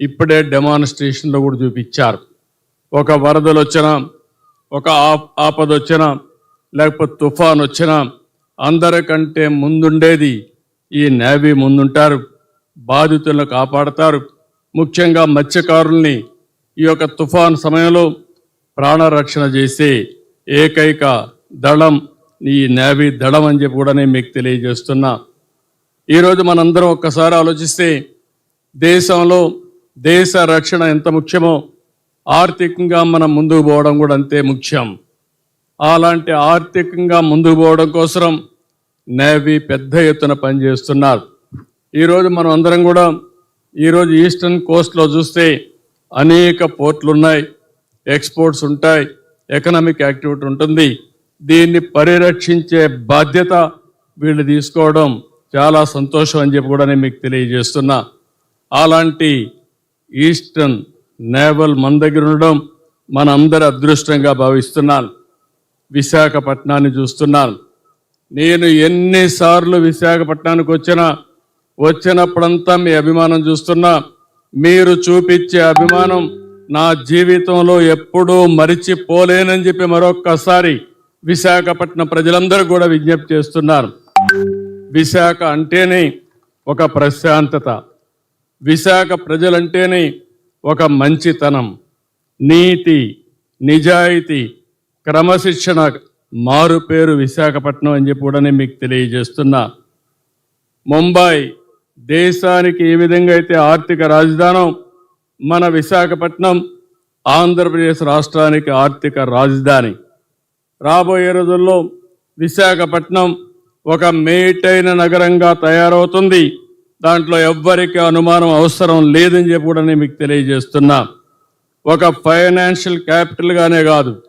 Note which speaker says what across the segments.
Speaker 1: ఇప్పుడే డెమాన్స్ట్రేషన్లో కూడా చూపించారు. ఒక వరదలు వచ్చినా ఒక ఆపద వచ్చినా లేకపోతే తుఫాన్ వచ్చినా అందరికంటే ముందుండేది ఈ నేవీ ముందుంటారు బాధితులను కాపాడతారు. ముఖ్యంగా మత్స్యకారుల్ని ఈ యొక్క తుఫాన్ సమయంలో ప్రాణరక్షణ చేసే ఏకైక దళం ఈ నేవీ దళం అని చెప్పి కూడా నేను మీకు తెలియజేస్తున్నా. ఈరోజు మనందరం ఒక్కసారి ఆలోచిస్తే దేశంలో దేశ రక్షణ ఎంత ముఖ్యమో ఆర్థికంగా మనం ముందుకు పోవడం కూడా అంతే ముఖ్యం. అలాంటి ఆర్థికంగా ముందుకు పోవడం కోసం నేవీ పెద్ద ఎత్తున పనిచేస్తున్నారు. ఈరోజు మనం అందరం కూడా ఈరోజు ఈస్టర్న్ కోస్ట్లో చూస్తే అనేక పోర్ట్లు ఉన్నాయి. ఎక్స్పోర్ట్స్ ఉంటాయి ఎకనామిక్ యాక్టివిటీ ఉంటుంది. దీన్ని పరిరక్షించే బాధ్యత వీళ్ళు తీసుకోవడం చాలా సంతోషం అని చెప్పి కూడా నేను మీకు తెలియజేస్తున్నా. అలాంటి ఈస్టర్న్ నేవల్ మన దగ్గర ఉండడం మన అందరి అదృష్టంగా భావిస్తున్నాను. విశాఖపట్నాన్ని చూస్తున్నాను. నేను ఎన్నిసార్లు విశాఖపట్నానికి వచ్చినా వచ్చినప్పుడంతా మీ అభిమానం చూస్తున్నా. మీరు చూపించే అభిమానం నా జీవితంలో ఎప్పుడూ మరిచిపోలేనని చెప్పి మరొక్కసారి విశాఖపట్నం ప్రజలందరూ కూడా విజ్ఞప్తి చేస్తున్నారు. విశాఖ అంటేనే ఒక ప్రశాంతత. విశాఖ ప్రజలంటేనే ఒక మంచితనం. నీతి నిజాయితీ క్రమశిక్షణ మారు పేరు విశాఖపట్నం అని చెప్పి కూడా నేను మీకు తెలియజేస్తున్నా. ముంబై దేశానికి ఏ విధంగా అయితే ఆర్థిక రాజధానం మన విశాఖపట్నం ఆంధ్రప్రదేశ్ రాష్ట్రానికి ఆర్థిక రాజధాని. రాబోయే రోజుల్లో విశాఖపట్నం ఒక మేటైన నగరంగా తయారవుతుంది. దాంట్లో ఎవ్వరికి అనుమానం అవసరం లేదని చెప్పి కూడా నేను మీకు తెలియజేస్తున్నా. ఒక ఫైనాన్షియల్ క్యాపిటల్గానే కాదు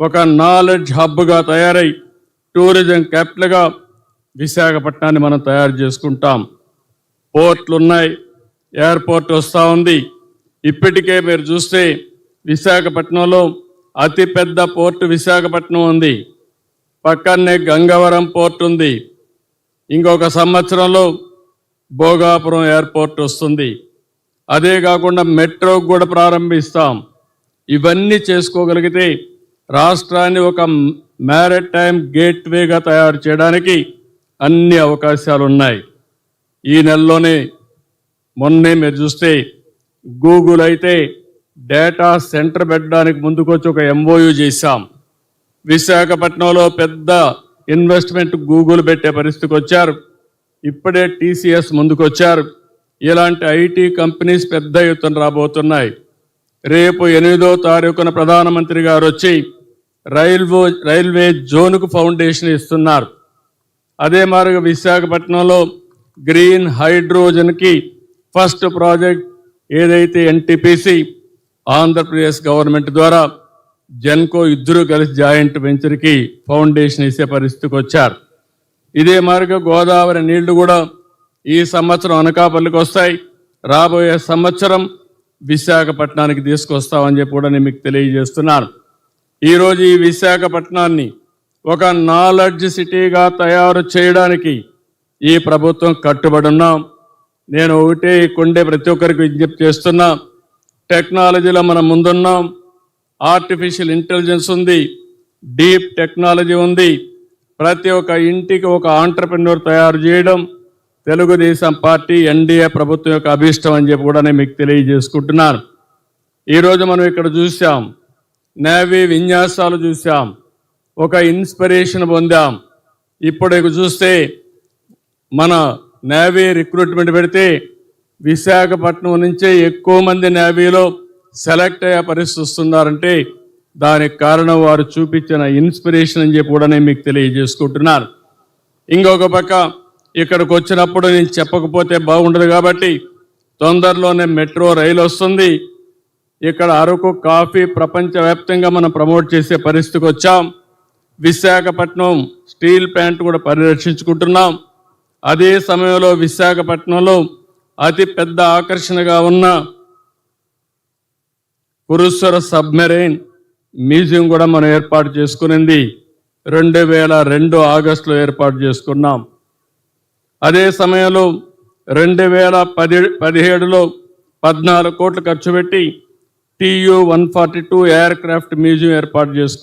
Speaker 1: ఒక నాలెడ్జ్ హబ్గా తయారై టూరిజం క్యాపిటల్గా విశాఖపట్నాన్ని మనం తయారు చేసుకుంటాం. పోర్ట్లు ఉన్నాయి ఎయిర్పోర్ట్ వస్తూ ఉంది. ఇప్పటికే మీరు చూస్తే విశాఖపట్నంలో అతిపెద్ద పోర్టు విశాఖపట్నం ఉంది. పక్కనే గంగవరం పోర్ట్ ఉంది. ఇంకొక సంవత్సరంలో భోగాపురం ఎయిర్పోర్ట్ వస్తుంది. అదే కాకుండా మెట్రో కూడా ప్రారంభిస్తాం. ఇవన్నీ చేసుకోగలిగితే రాష్ట్రాన్ని ఒక మ్యారిటైమ్ గేట్వేగా తయారు చేయడానికి అన్ని అవకాశాలు ఉన్నాయి ఈ నెలలోనే మొన్నే మీరు చూస్తే గూగుల్ అయితే డేటా సెంటర్ పెట్టడానికి ముందుకొచ్చి ఒక ఎంఓయు చేశాం. విశాఖపట్నంలో పెద్ద ఇన్వెస్ట్మెంట్ గూగుల్ పెట్టే పరిస్థితికి వచ్చారు. ఇప్పుడే టీసీఎస్ ముందుకొచ్చారు. ఇలాంటి ఐటీ కంపెనీస్ పెద్ద ఎత్తున రాబోతున్నాయి. రేపు ఎనిమిదో తారీఖున ప్రధానమంత్రి గారు వచ్చి రైల్వే రైల్వే జోన్కు ఫౌండేషన్ ఇస్తున్నారు. అదే మారుగా విశాఖపట్నంలో గ్రీన్ హైడ్రోజన్కి ఫస్ట్ ప్రాజెక్ట్ ఏదైతే ఎన్టీపీసీ ఆంధ్రప్రదేశ్ గవర్నమెంట్ ద్వారా జెన్కో ఇద్దరు కలిసి జాయింట్ వెంచర్కి ఫౌండేషన్ ఇచ్చే పరిస్థితికి వచ్చారు. ఇదే మారుగా గోదావరి నీళ్ళు కూడా ఈ సంవత్సరం అనకాపల్లికి వస్తాయి. రాబోయే సంవత్సరం విశాఖపట్నానికి తీసుకొస్తామని చెప్పి కూడా నేను మీకు తెలియజేస్తున్నాను. ఈరోజు ఈ విశాఖపట్నాన్ని ఒక నాలెడ్జ్ సిటీగా తయారు చేయడానికి ఈ ప్రభుత్వం కట్టుబడి ఉన్నాం. నేను ఒకటే కొండే ప్రతి ఒక్కరికి విజ్ఞప్తి చేస్తున్నా. టెక్నాలజీలో మనం ముందున్నాం. ఆర్టిఫిషియల్ ఇంటెలిజెన్స్ ఉంది. డీప్ టెక్నాలజీ ఉంది. ప్రతి ఒక్క ఇంటికి ఒక ఆంటర్ప్రినర్ తయారు చేయడం తెలుగుదేశం పార్టీ ఎన్డీఏ ప్రభుత్వం యొక్క అభీష్టం అని చెప్పి కూడా నేను మీకు తెలియజేసుకుంటున్నాను. ఈరోజు మనం ఇక్కడ చూసాం నేవీ విన్యాసాలు చూసాం ఒక ఇన్స్పిరేషన్ పొందాం. ఇప్పుడు చూస్తే మన నేవీ రిక్రూట్మెంట్ పెడితే విశాఖపట్నం నుంచే ఎక్కువ మంది నేవీలో సెలెక్ట్ అయ్యే పరిస్థితి వస్తున్నారంటే దానికి కారణం వారు చూపించిన ఇన్స్పిరేషన్ అని చెప్పి కూడా నేను మీకు తెలియజేసుకుంటున్నాను. ఇంకొక పక్క ఇక్కడికి వచ్చినప్పుడు నేను చెప్పకపోతే బాగుండదు కాబట్టి తొందరలోనే మెట్రో రైలు వస్తుంది. ఇక్కడ అరకు కాఫీ ప్రపంచవ్యాప్తంగా మనం ప్రమోట్ చేసే పరిస్థితికి వచ్చాం. విశాఖపట్నం స్టీల్ ప్లాంట్ కూడా పరిరక్షించుకుంటున్నాం. అదే సమయంలో విశాఖపట్నంలో అతి పెద్ద ఆకర్షణగా ఉన్న కురుశ్వర సబ్మెరైన్ మ్యూజియం కూడా మనం ఏర్పాటు చేసుకునింది. రెండు వేల రెండు ఆగస్టులో ఏర్పాటు చేసుకున్నాం. అదే సమయంలో రెండు వేల పది పదిహేడులో పద్నాలుగు కోట్లు ఖర్చు పెట్టి TU one forty two aircraft museum ఏర్పాటు చేసుకున్నాం.